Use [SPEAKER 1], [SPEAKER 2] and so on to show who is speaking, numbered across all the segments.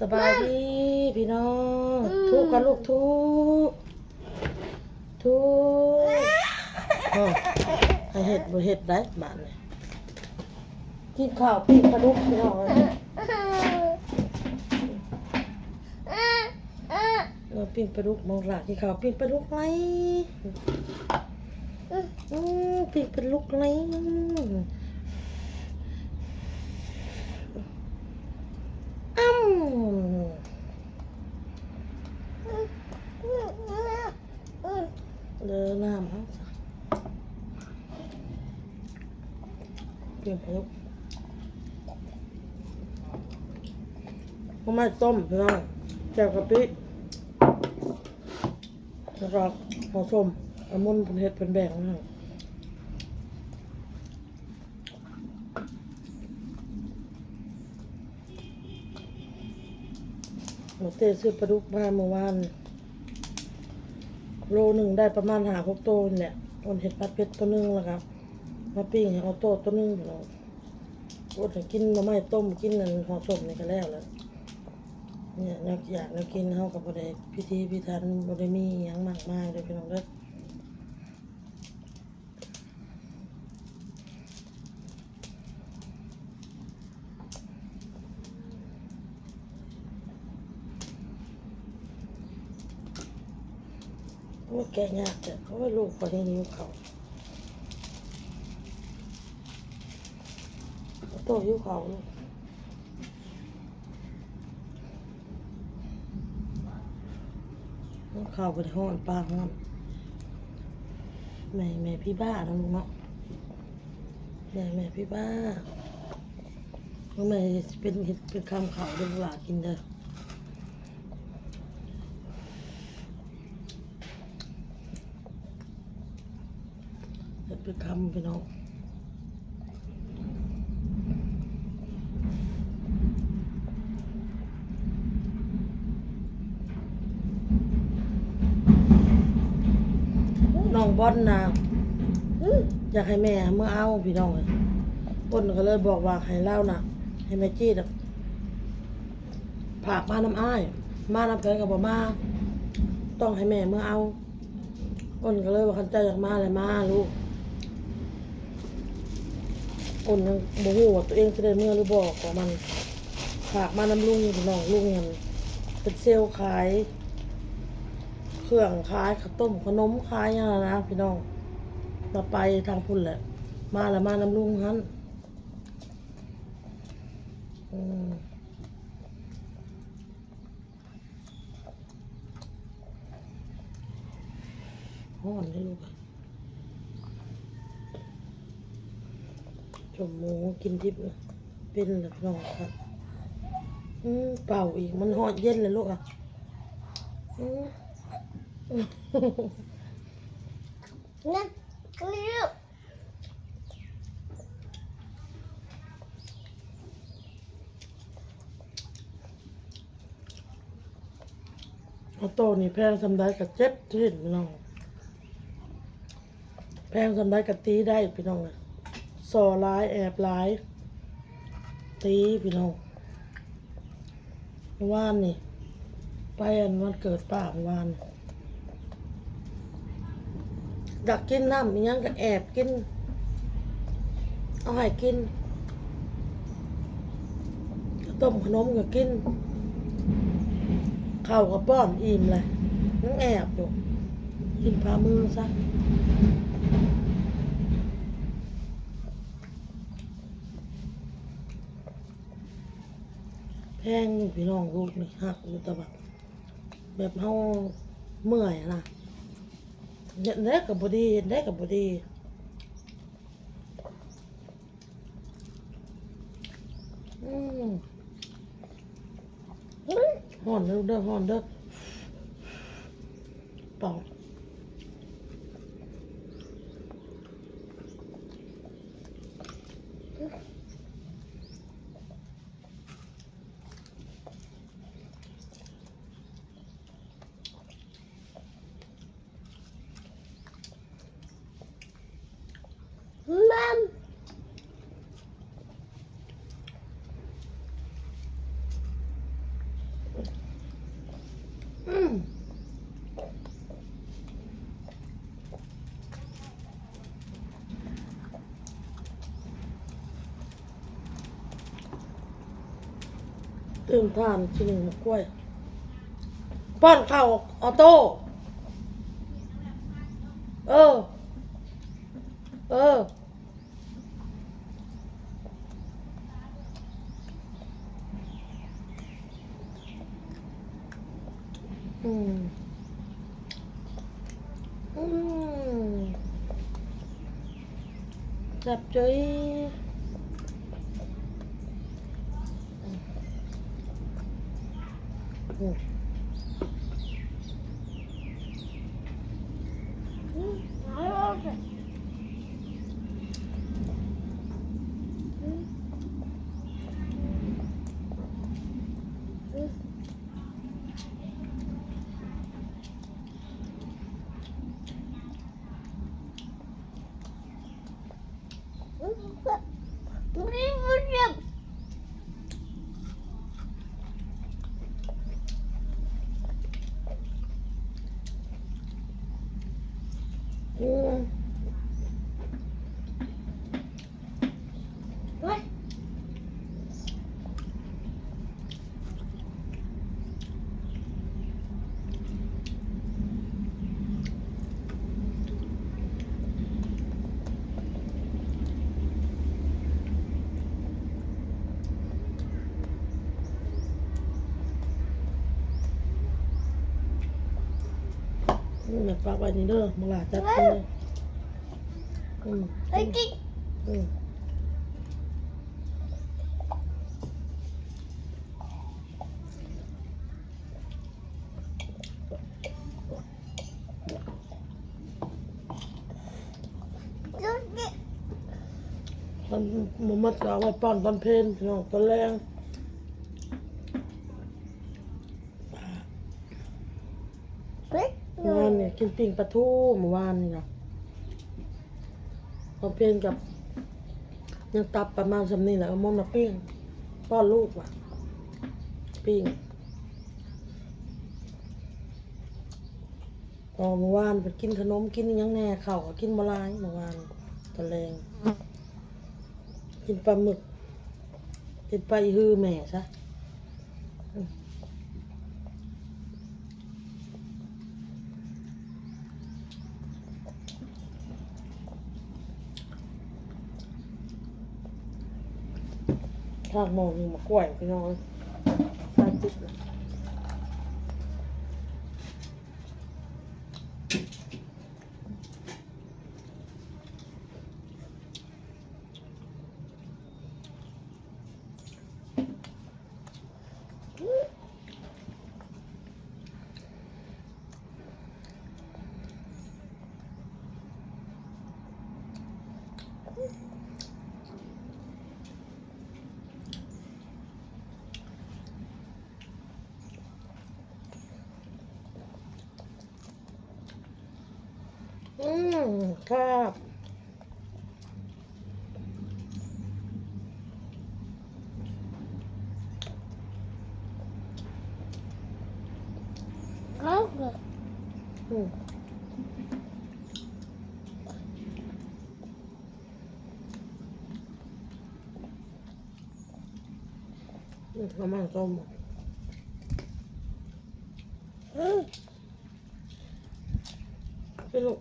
[SPEAKER 1] สบายดีพี่น้องทุกข์กันลูกทุกข์ทุกข์อ้อให้เห็ดบ่เห็ดได้บ้านนี่กินข้าวปิ้งปลาดุกพี่น้องเอ้ยเราปิ้งปลาดุกมองหลากินข้าวปิ้งปลาดุกไหมอืมปิ้งปลาดุกไหมอ้ำ เลอน้ำเอาจ้ะเปลี่ยนไปลูกก็ ไม่ต้มพี่น้องแจ่วกะปิแล้วก็ผสมอมุนเป็นเห็ดเป็นแบ่งนะหมูเต้ซื้อปลาดุกมาเมื่อวานโลหนึ่งได้ประมาณหาหกโตวนี่แหละอดเห็ดปัดเพชรตัวนึงแล้วครับมาปิ้งเอาโตตัวนึงพี่น้องอดกินมาไม่ต้มกินนั่นห่อส้มนี่ก็แล้วแล้ว เนี่ยอยากอยากแล้วกินเขากับบได้พิธีพิธันบได้มีหยังมากมายเลยพี่น้องเด้อโอ้แกยากจ้ะเพราะว่าลูกคนนี้นิ้วเขาโตยิ้วเขาลูกนิ้วเข้าไปห้อนปลาห้อนแม่แม่พี่บ้านะลูกเนาะแม่แม่พี่บ้าน้องแม่เป็นเห็ดเป็นคำเขาเรื่องหลากินเด้อเป็นคำพี่น้องน้อง บอลนะอยากให้แม่เมื่อเอาพี่น้องเลยคนก็เลยบอกว่าให้เล่านะให้แม่จี้นะผากมาน้ำอ้าย มาน้ำเพลกับบ่มา ต้องให้แม่เมื่อเอาคนก็เลยว่าคันเจ้าอยากมาเลยมาลูกคนยังโมโหตัวเองจะได้เมื่อหรือบอกว่ามันฝากมาน้ำลุงพี่น้องลุงเนี่ยเป็นเซลล์ขาย เครื่องขายข้าวต้มขนมขายอย่างนั้นะพี่น้องมาไปทางพุ่นแหละ มาแล้วมาน้ำลุงฮันอืมห้อนเลยลูกจมหมูกินทิพย์เป็นหลักน้องครับอืมเป่าอีก มันห่อดเย็นเลยลูกอะ อืม
[SPEAKER 2] นั่นนี่ลูก
[SPEAKER 1] เอโตนี่แพงสำได้กับเจ็บที่พี่น้อง แพงสำได้กับตีได้พี่น้องเลยสอร้ายแอบร้าย ตีพี่น้องว่านนี่ ไปอันวันเกิดป้าเมื่อวาน อยากกินน้ำอียังก็แอบกิน เอาให้กิน ต้มขนมก็กินข้าวกับป้อนอิ่มเลยนั่งแอบอยู่กินพามือซะแพงพี่น้องลูกนี่หักอยู่แต่แบบแบบเฮาเมื่อยอะนะ เห็นได้กับบดีเห็นได้กับบดีอืมห่อนเด้อเด้อห่อน มัมมตื่นทานกินหนึ่กล้วย ป้อนข้าวออโต้ เออ เออ อืมอืมจับใจอยอืม
[SPEAKER 2] Mm, I love it. Mm. Mm. Mm.
[SPEAKER 1] อืม
[SPEAKER 2] What?
[SPEAKER 1] นี่แม่ฝากไว้นี่เด้อมึงหลาจับกินเลยอืม
[SPEAKER 2] Okay.
[SPEAKER 1] อืม
[SPEAKER 2] Okay.
[SPEAKER 1] ตอนมันมัดเอาไว้ป้อนตอนเพลนพี่น้องตอนแรง เนี่ยกินปิ้งปลาทูเมื่อวานนี่นะตอเพลนกับยังตับประมาณสำนีแหละเอามอนมาปิ้งป้อนลูกว่ะ ปิ้งพอเมื่อวานไปกินขนมกินยังแหน่เข้าก็กินบลายเมื่อวานตอนแรงกินปลาหมึกกินปลาอีฮือแม่ซะ ทางหมองหนึ่งมากล้วยพี่น้องตาติด ครับ
[SPEAKER 2] Okay.
[SPEAKER 1] อืมอืมประมาณส้มไปลูก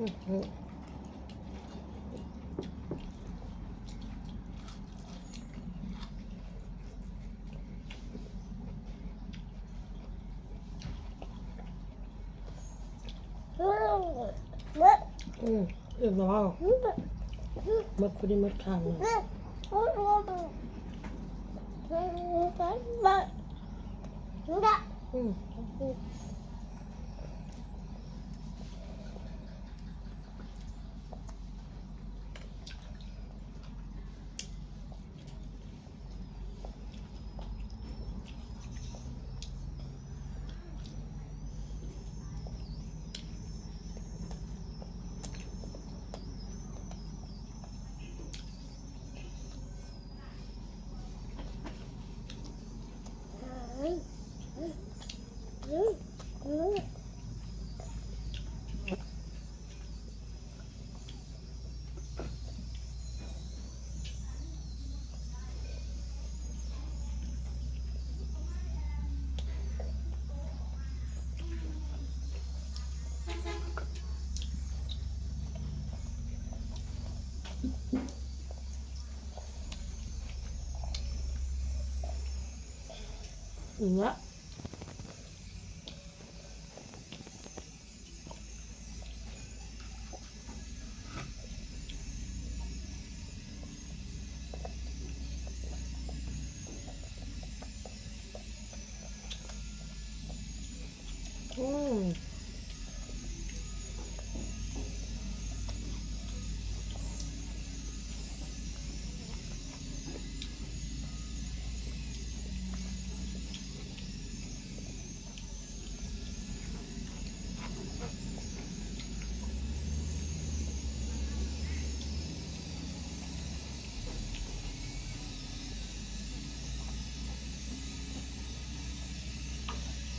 [SPEAKER 1] Mm-hmm. อืมอืมอืม
[SPEAKER 2] What?
[SPEAKER 1] อืมเอื่นแล้ว
[SPEAKER 2] Mm.
[SPEAKER 1] มดพอดีมดข้างเลย
[SPEAKER 2] Enggak.
[SPEAKER 1] อืม อืมล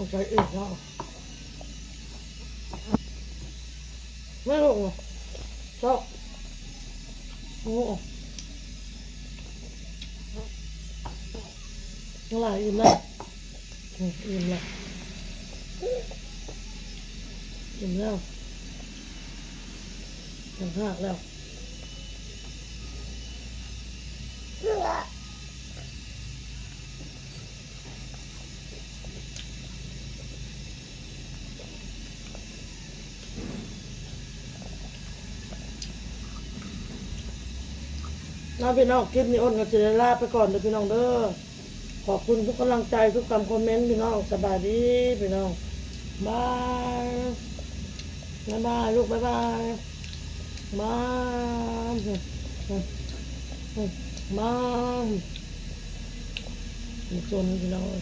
[SPEAKER 1] ผมใช้อีกแล้วไม่ลงอะชอบโอ้เท่าไหร่อิ่มแล้วอิ่มแล้วอิ่มแล้วยังหักแล้วาพี่น้องคลิปนี้อ้นกับเจริลาไปก่อนเด้อพี่น้องเด้อขอบคุณทุกกำลังใจทุกคำคอมเมนต์พี่น้องสบายดีพี่น้องบายบายบายลูกบายบายบายบายไม่สนพี่น้อง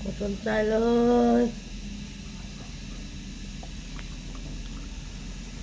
[SPEAKER 1] ไม่สนใจเลย